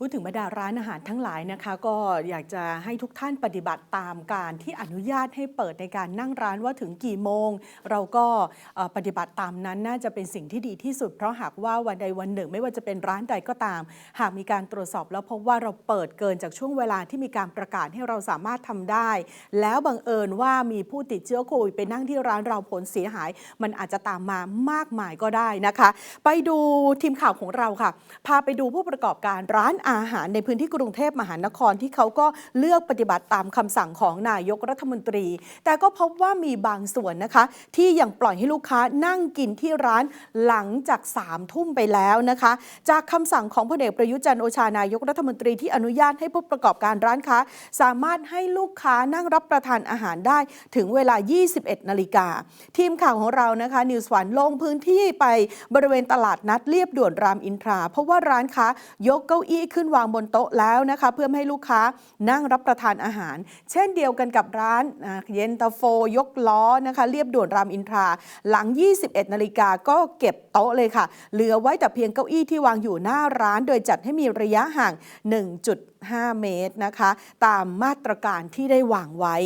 พูดถึงบรรดาร้านอาหารทั้งหลายนะคะ ก็อยากจะให้ทุกท่านปฏิบัติตามการที่อนุญาตให้เปิดในการนั่งร้านว่าถึงกี่โมง เราก็ปฏิบัติตามนั้นน่าจะเป็นสิ่งที่ดีที่สุด เพราะหากว่าวันใดวันหนึ่ง ไม่ว่าจะเป็นร้านใดก็ตาม หากมีการตรวจสอบแล้วพบว่าเราเปิดเกินจากช่วงเวลาที่มีการประกาศให้เราสามารถทำได้ แล้วบังเอิญว่ามีผู้ติดเชื้อโควิดไปนั่งที่ร้านเราผลเสียหาย มันอาจจะตามมามากมายก็ได้นะคะ ไปดูทีมข่าวของเราค่ะ พาไปดูผู้ประกอบการร้านอาหารในพื้นที่กรุงเทพมหานครที่เขาก็เลือกปฏิบัติตามคำสั่งของนายกรัฐมนตรี แต่ก็พบว่ามีบางส่วนนะคะ ที่ยังปล่อยให้ลูกค้านั่งกินที่ร้านหลังจาก3ามทุ่มไปแล้วนะคะ จากคำสั่งของพลเอกประยุจันทร์โอชานายกรัฐมนตรีที่อนุญาตให้ผู้ประกอบการร้านค้า สามารถให้ลูกค้านั่งรับประทานอาหารได้ถึงเวลา 21 นาฬิกา ทีมข่าวของเรานะคะนิวส์วันลงพื้นที่ไปบริเวณตลาดนัดเรียบด่วนรามอินทรา เพราะว่าร้านค้ายกเก้าอี้ขึ้นวางบนโต๊ะแล้วนะคะเพื่อให้ลูกค้านั่งรับประทานอาหาร เช่นเดียวกันกับร้านเย็นตาโฟ ยกล้อนะคะเรียบด่วนรามอินทราหลัง 21 นาฬิกาก็เก็บโต๊ะเลยค่ะ เหลือไว้แต่เพียงเก้าอี้ที่วางอยู่หน้าร้าน โดยจัดให้มีระยะห่าง 1.5 เมตรนะคะ ตามมาตรการที่ได้วางไว้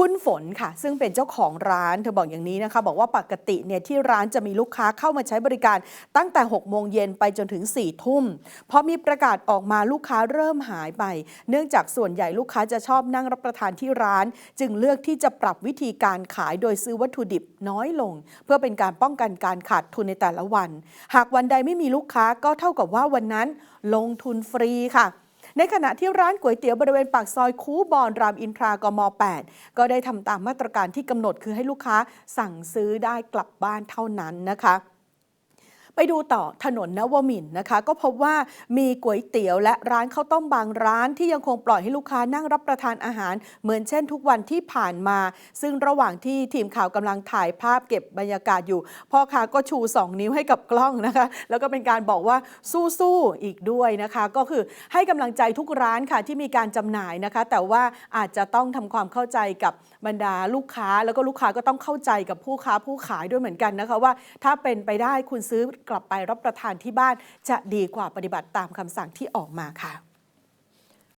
คุณฝนค่ะ ซึ่งเป็นเจ้าของร้านเธอบอกอย่างนี้นะคะ บอกว่าปกติเนี่ยที่ร้านจะมีลูกค้าเข้ามาใช้บริการตั้งแต่ 6 โมงเย็นไปจนถึง 4 ทุ่มพอมีประกาศออกมาลูกค้าเริ่มหายไป เนื่องจากส่วนใหญ่ลูกค้าจะชอบนั่งรับประทานที่ร้าน จึงเลือกที่จะปรับวิธีการขายโดยซื้อวัตถุดิบน้อยลง เพื่อเป็นการป้องกันการขาดทุนในแต่ละวัน หากวันใดไม่มีลูกค้าก็เท่ากับว่าวันนั้น ลงทุนฟรีค่ะ ในขณะที่ร้านก๋วยเตี๋ยวบริเวณปากซอยคูบอนรามอินทรากม 8 ก็ได้ทำตามมาตรการที่กำหนดคือให้ลูกค้าสั่งซื้อได้กลับบ้านเท่านั้นนะคะ ไปดูต่อถนนนวมินทร์นะคะ ก็พบว่ามีก๋วยเตี๋ยวและร้านข้าวต้มบางร้านที่ยังคงปล่อยให้ลูกค้านั่งรับประทานอาหาร เหมือนเช่นทุกวันที่ผ่านมา ซึ่งระหว่างที่ทีมข่าวกำลังถ่ายภาพเก็บบรรยากาศอยู่ พ่อค้าก็ชู 2 นิ้วให้กับกล้องนะคะ แล้วก็เป็นการบอกว่าสู้ๆอีกด้วยนะคะ ก็คือให้กำลังใจทุกร้านค่ะที่มีการจำหน่ายนะคะ แต่ว่าอาจจะต้องทำความเข้าใจกับบรรดาลูกค้า แล้วก็ลูกค้าก็ต้องเข้าใจกับผู้ค้าผู้ขายด้วยเหมือนกันนะคะว่า ถ้าเป็นไปได้คุณซื้อกลับไปรับประทานที่บ้าน จะดีกว่าปฏิบัติตามคำสั่งที่ออกมาค่ะ